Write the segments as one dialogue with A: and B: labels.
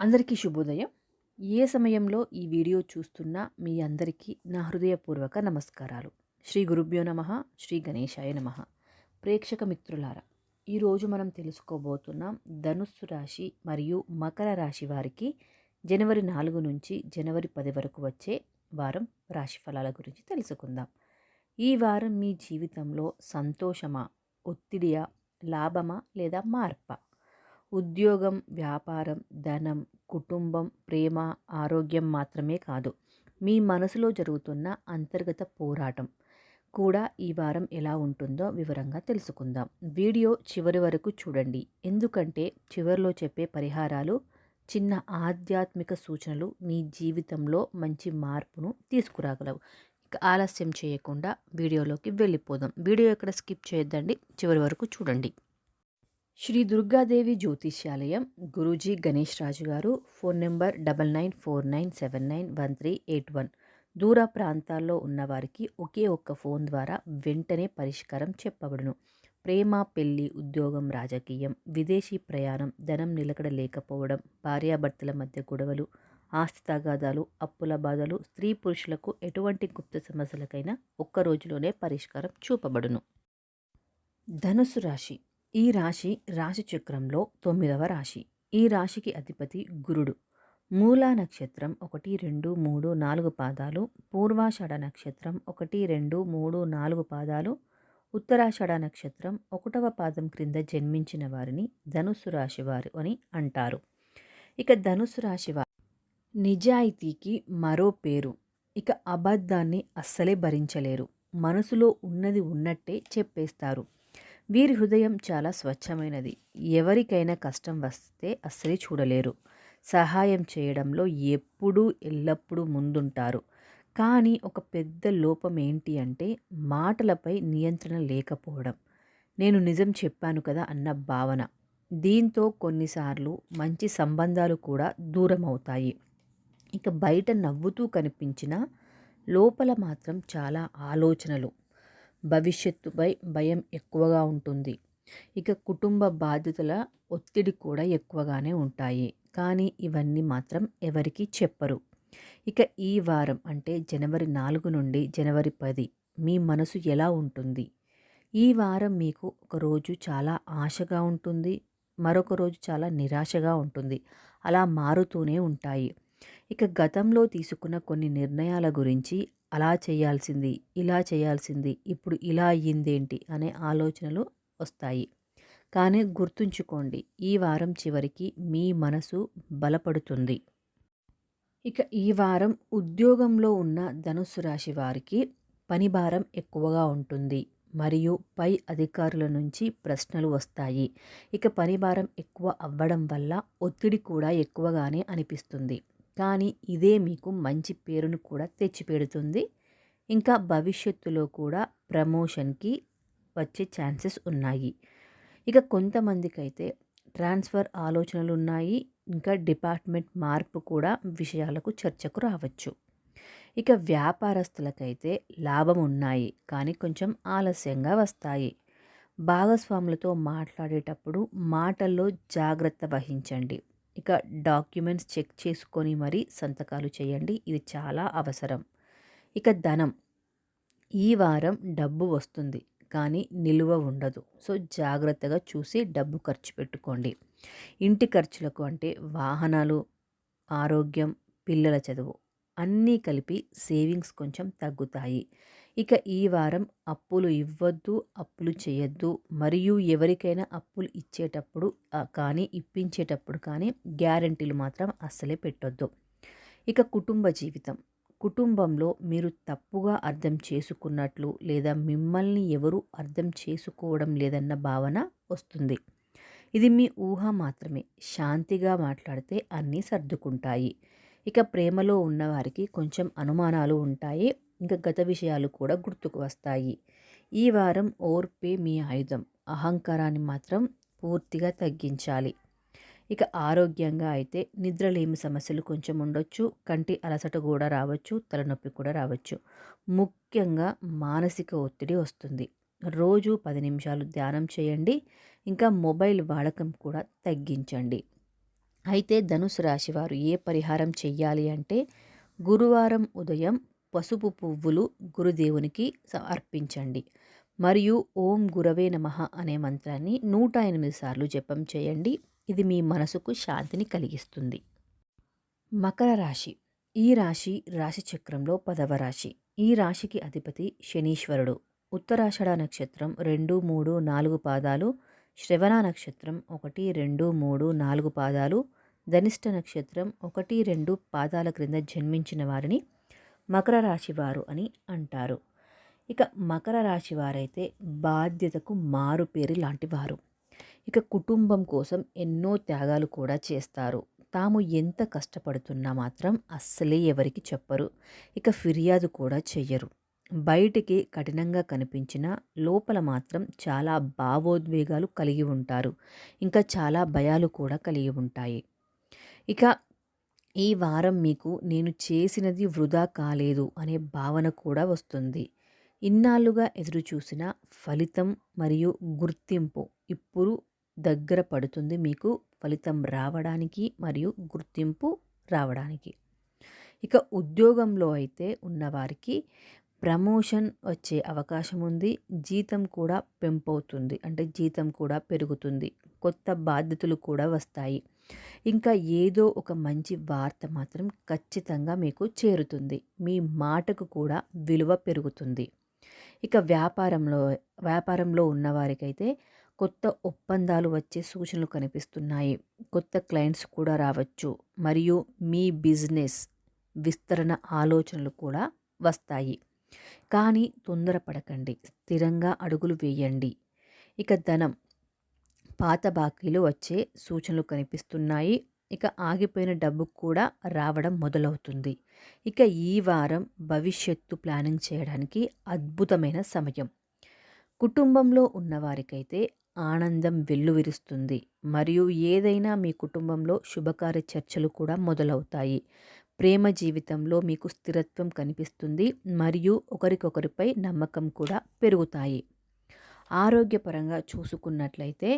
A: అందరికీ శుభోదయం. ఏ సమయంలో ఈ వీడియో చూస్తున్నా మీ అందరికీ నా హృదయపూర్వక నమస్కారాలు. శ్రీ గురుభ్యో నమ శ్రీ గణేశాయ నమ. ప్రేక్షక మిత్రులారా ఈరోజు మనం తెలుసుకోబోతున్నాం ధనుస్సు రాశి మరియు మకర రాశి వారికి జనవరి నాలుగు నుంచి జనవరి పది వరకు వచ్చే వారం రాశి ఫలాల గురించి తెలుసుకుందాం. ఈ వారం మీ జీవితంలో సంతోషమా ఒత్తిడియా లాభమా లేదా మార్పా? ఉద్యోగం వ్యాపారం ధనం కుటుంబం ప్రేమ ఆరోగ్యం మాత్రమే కాదు. మీ మనసులో జరుగుతున్న అంతర్గత పోరాటం కూడా ఈ వారం ఎలా ఉంటుందో వివరంగా తెలుసుకుందాం. వీడియో చివరి వరకు చూడండి. ఎందుకంటే చివరిలో చెప్పే పరిహారాలు చిన్న ఆధ్యాత్మిక సూచనలు మీ జీవితంలో మంచి మార్పును తీసుకురాగలవు. ఇక ఆలస్యం చేయకుండా వీడియోలోకి వెళ్ళిపోదాం. వీడియో ఎక్కడ స్కిప్ చేయొద్దండి చివరి వరకు చూడండి. శ్రీ దుర్గాదేవి జ్యోతిష్యాలయం గురూజీ గణేష్ రాజు గారు phone number double nine four nine seven nine one three eight one. దూర ప్రాంతాల్లో ఉన్నవారికి ఒకే ఒక్క ఫోన్ ద్వారా వెంటనే పరిష్కారం చెప్పబడును. ప్రేమ పెళ్ళి ఉద్యోగం రాజకీయం విదేశీ ప్రయాణం ధనం నిలకడ లేకపోవడం భార్యాభర్తల మధ్య గొడవలు ఆస్తి తగాదాలు అప్పుల బాధలు స్త్రీ పురుషులకు ఎటువంటి గుప్త సమస్యలకైనా ఒక్క రోజులోనే పరిష్కారం చూపబడును. ధనుసు రాశి ఈ రాశి రాశి చక్రంలో తొమ్మిదవ రాశి. ఈ రాశికి అధిపతి గురుడు. మూలా నక్షత్రం ఒకటి రెండు మూడు నాలుగు పాదాలు. పూర్వాషాఢ నక్షత్రం ఒకటి రెండు మూడు నాలుగు పాదాలు. ఉత్తరాషాఢ నక్షత్రం ఒకటవ పాదం క్రింద జన్మించిన వారిని ధనుస్సు రాశి వారు అని అంటారు. ఇక ధనుసు రాశి వారు నిజాయితీకి మరో పేరు. ఇక అబద్ధాన్ని అస్సలే భరించలేరు. మనసులో ఉన్నది ఉన్నట్టే చెప్పేస్తారు. వీరి హృదయం చాలా స్వచ్ఛమైనది. ఎవరికైనా కష్టం వస్తే అస్సలే చూడలేరు. సహాయం చేయడంలో ఎప్పుడూ ఎల్లప్పుడూ ముందుంటారు. కానీ ఒక పెద్ద లోపం ఏంటి అంటే మాటలపై నియంత్రణ లేకపోవడం. నేను నిజం చెప్పాను కదా అన్న భావన. దీంతో కొన్నిసార్లు మంచి సంబంధాలు కూడా దూరం అవుతాయి ఇక బయట నవ్వుతూ కనిపించిన లోపల మాత్రం చాలా ఆలోచనలు. భవిష్యత్తుపై భయం ఎక్కువగా ఉంటుంది. ఇక కుటుంబ బాధ్యతల ఒత్తిడి కూడా ఎక్కువగానే ఉంటాయి. కానీ ఇవన్నీ మాత్రం ఎవరికీ చెప్పరు. ఇక ఈ వారం అంటే జనవరి నాలుగు నుండి జనవరి పది మీ మనసు ఎలా ఉంటుంది? ఈ వారం మీకు ఒక రోజు చాలా ఆశగా ఉంటుంది. మరొక రోజు చాలా నిరాశగా ఉంటుంది. అలా మారుతూనే ఉంటాయి. ఇక గతంలో తీసుకున్న కొన్ని నిర్ణయాల గురించి అలా చేయాల్సింది ఇలా చేయాల్సింది ఇప్పుడు ఇలా అయ్యిందేంటి అనే ఆలోచనలు వస్తాయి. కానీ గుర్తుంచుకోండి ఈ వారం చివరికి మీ మనసు బలపడుతుంది. ఇక ఈ వారం ఉద్యోగంలో ఉన్న ధనుసు రాశి వారికి పని భారం ఎక్కువగా ఉంటుంది. మరియు పై అధికారుల నుంచి ప్రశ్నలు వస్తాయి. ఇక పని భారం ఎక్కువ అవ్వడం వల్ల ఒత్తిడి కూడా ఎక్కువగానే అనిపిస్తుంది. కానీ ఇదే మీకు మంచి పేరును కూడా తెచ్చిపెడుతుంది. ఇంకా భవిష్యత్తులో కూడా ప్రమోషన్కి వచ్చే ఛాన్సెస్ ఉన్నాయి. ఇక కొంతమందికి అయితే ట్రాన్స్ఫర్ ఆలోచనలు ఉన్నాయి ఇంకా డిపార్ట్మెంట్ మార్పు కూడా విషయాలకు చర్చకు రావచ్చు. ఇక వ్యాపారస్తులకైతే లాభం ఉన్నాయి. కానీ కొంచెం ఆలస్యంగా వస్తాయి. భాగస్వాములతో మాట్లాడేటప్పుడు మాటల్లో జాగ్రత్త వహించండి. ఇక డాక్యుమెంట్స్ చెక్ చేసుకొని మరీ సంతకాలు చేయండి. ఇది చాలా అవసరం. ఇక ధనం. ఈ వారం డబ్బు వస్తుంది కానీ నిలువ ఉండదు. సో జాగ్రత్తగా చూసి డబ్బు ఖర్చు పెట్టుకోండి. ఇంటి ఖర్చులకు అంటే వాహనాలు ఆరోగ్యం పిల్లల చదువు. అన్నీ కలిపి సేవింగ్స్ కొంచెం తగ్గుతాయి. ఇక ఈ వారం అప్పులు ఇవ్వద్దు అప్పులు చేయొద్దు. మరియు ఎవరికైనా అప్పులు ఇచ్చేటప్పుడు కానీ ఇప్పించేటప్పుడు కానీ గ్యారంటీలు మాత్రం అస్సలే పెట్టొద్దు. ఇక కుటుంబ జీవితం. కుటుంబంలో మీరు తప్పుగా అర్థం చేసుకున్నట్లు లేదా మిమ్మల్ని ఎవరు అర్థం చేసుకోవడం లేదన్న భావన వస్తుంది. ఇది మీ ఊహ మాత్రమే. శాంతిగా మాట్లాడితే అన్నీ సర్దుకుంటాయి. ఇక ప్రేమలో ఉన్నవారికి కొంచెం అనుమానాలు ఉంటాయి. ఇంకా గత విషయాలు కూడా గుర్తుకు వస్తాయి. ఈ వారం ఓర్పే మీ ఆయుధం. అహంకారాన్ని మాత్రం పూర్తిగా తగ్గించాలి. ఇక ఆరోగ్యంగా అయితే నిద్రలేమి సమస్యలు కొంచెం ఉండొచ్చు. కంటి అలసట కూడా రావచ్చు. తలనొప్పి కూడా రావచ్చు. ముఖ్యంగా మానసిక ఒత్తిడి వస్తుంది. రోజు పది నిమిషాలు ధ్యానం చేయండి. ఇంకా మొబైల్ వాడకం కూడా తగ్గించండి. అయితే ధనుసు రాశి వారు ఏ పరిహారం చెయ్యాలి అంటే గురువారం ఉదయం పసుపు పువ్వులు గురుదేవునికి అర్పించండి. మరియు ఓం గురవే నమ అనే మంత్రాన్ని నూట ఎనిమిది సార్లు జపం చేయండి. ఇది మీ మనసుకు శాంతిని కలిగిస్తుంది. మకర రాశి. ఈ రాశి రాశి చక్రంలో పదవ రాశి. ఈ రాశికి అధిపతి శనీశ్వరుడు. ఉత్తరాషఢ నక్షత్రం రెండు మూడు నాలుగు పాదాలు శ్రవణ నక్షత్రం ఒకటి రెండు మూడు నాలుగు పాదాలు ధనిష్ట నక్షత్రం ఒకటి రెండు పాదాల క్రింద జన్మించిన వారిని మకర రాశి వారు అని అంటారు. ఇక మకర రాశి వారైతే బాధ్యతకు మారుపేరు లాంటి వారు. ఇక కుటుంబం కోసం ఎన్నో త్యాగాలు కూడా చేస్తారు. తాము ఎంత కష్టపడుతున్నా మాత్రం అస్సలే ఎవరికి చెప్పరు. ఇక ఫిర్యాదు కూడా చెయ్యరు. బయటికి కఠినంగా కనిపించిన లోపల మాత్రం చాలా భావోద్వేగాలు కలిగి ఉంటారు. ఇంకా చాలా భయాలు కూడా కలిగి ఉంటాయి. ఇక ఈ వారం మీకు నేను చేసినది వృధా కాలేదు అనే భావన కూడా వస్తుంది. ఇన్నాళ్ళుగా ఎదురుచూసిన ఫలితం మరియు గుర్తింపు ఇప్పుడు దగ్గర పడుతుంది మీకు ఫలితం రావడానికి మరియు గుర్తింపు రావడానికి. ఇక ఉద్యోగంలో అయితే ఉన్నవారికి ప్రమోషన్ వచ్చే అవకాశం ఉంది. జీతం కూడా పెంపవుతుంది. అంటే జీతం కూడా పెరుగుతుంది. కొత్త బాధ్యతలు కూడా వస్తాయి. ఇంకా ఏదో ఒక మంచి వార్త మాత్రం ఖచ్చితంగా మీకు చేరుతుంది. మీ మాటకు కూడా విలువ పెరుగుతుంది. ఇక వ్యాపారంలో వ్యాపారంలో ఉన్నవారికైతే కొత్త ఒప్పందాలు వచ్చే సూచనలు కనిపిస్తున్నాయి. కొత్త క్లయింట్స్ కూడా రావచ్చు. మరియు మీ బిజినెస్ విస్తరణ ఆలోచనలు కూడా వస్తాయి. కానీ తొందరపడకండి. స్థిరంగా అడుగులు వేయండి. ఇక ధనం. పాత బాకీలు వచ్చే సూచనలు కనిపిస్తున్నాయి. ఇక ఆగిపోయిన డబ్బు కూడా రావడం మొదలవుతుంది. ఇక ఈ వారం భవిష్యత్తు ప్లానింగ్ చేయడానికి అద్భుతమైన సమయం. కుటుంబంలో ఉన్నవారికైతే ఆనందం వెల్లువిరుస్తుంది. మరియు ఏదైనా మీ కుటుంబంలో శుభకార్య చర్చలు కూడా మొదలవుతాయి. ప్రేమ జీవితంలో మీకు స్థిరత్వం కనిపిస్తుంది. మరియు ఒకరికొకరిపై నమ్మకం కూడా పెరుగుతాయి. ఆరోగ్యపరంగా చూసుకున్నట్లయితే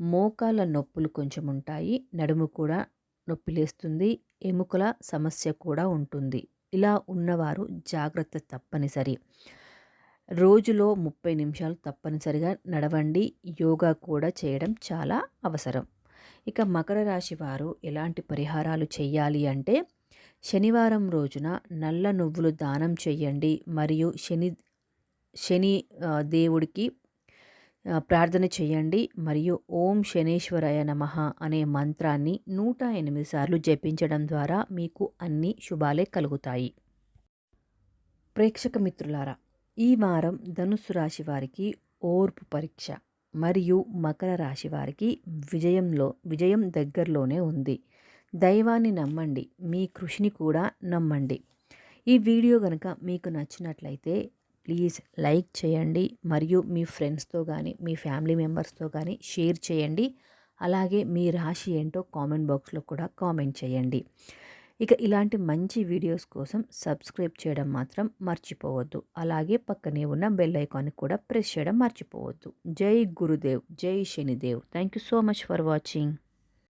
A: మోకాల నొప్పులు కొంచెం ఉంటాయి నడుము కూడా నొప్పి లేస్తుంది ఎముకల సమస్య కూడా ఉంటుంది. ఇలా ఉన్నవారు జాగ్రత్త తప్పనిసరి. రోజులో ముప్పై నిమిషాలు తప్పనిసరిగా నడవండి యోగా కూడా చేయడం చాలా అవసరం. ఇక మకర రాశి వారు ఎలాంటి పరిహారాలు చేయాలి అంటే శనివారం రోజున నల్ల నువ్వులు దానం చేయండి మరియు శని శని దేవుడికి ప్రార్థన చేయండి. మరియు ఓం శనేశ్వరయ నమ అనే మంత్రాన్ని నూట ఎనిమిది సార్లు జపించడం ద్వారా మీకు అన్ని శుభాలే కలుగుతాయి. ప్రేక్షక మిత్రులారా ఈ వారం ధనుస్సు రాశి వారికి ఓర్పు పరీక్ష మరియు మకర రాశి వారికి విజయంలో విజయం దగ్గరలోనే ఉంది. దైవాన్ని నమ్మండి. మీ కృషిని కూడా నమ్మండి. ఈ వీడియో కనుక మీకు నచ్చినట్లయితే ప్లీజ్ లైక్ చేయండి మరియు మీ ఫ్రెండ్స్తో కానీ మీ ఫ్యామిలీ మెంబర్స్తో కానీ షేర్ చేయండి. అలాగే మీ రాశి ఏంటో కామెంట్ బాక్స్లో కూడా కామెంట్ చేయండి. ఇక ఇలాంటి మంచి వీడియోస్ కోసం సబ్స్క్రైబ్ చేయడం మాత్రం మర్చిపోవద్దు. అలాగే పక్కనే ఉన్న బెల్ ఐకాన్ కూడా ప్రెస్ చేయడం మర్చిపోవద్దు. జై గురుదేవ్ జై Shanidev. Thank you so much for watching.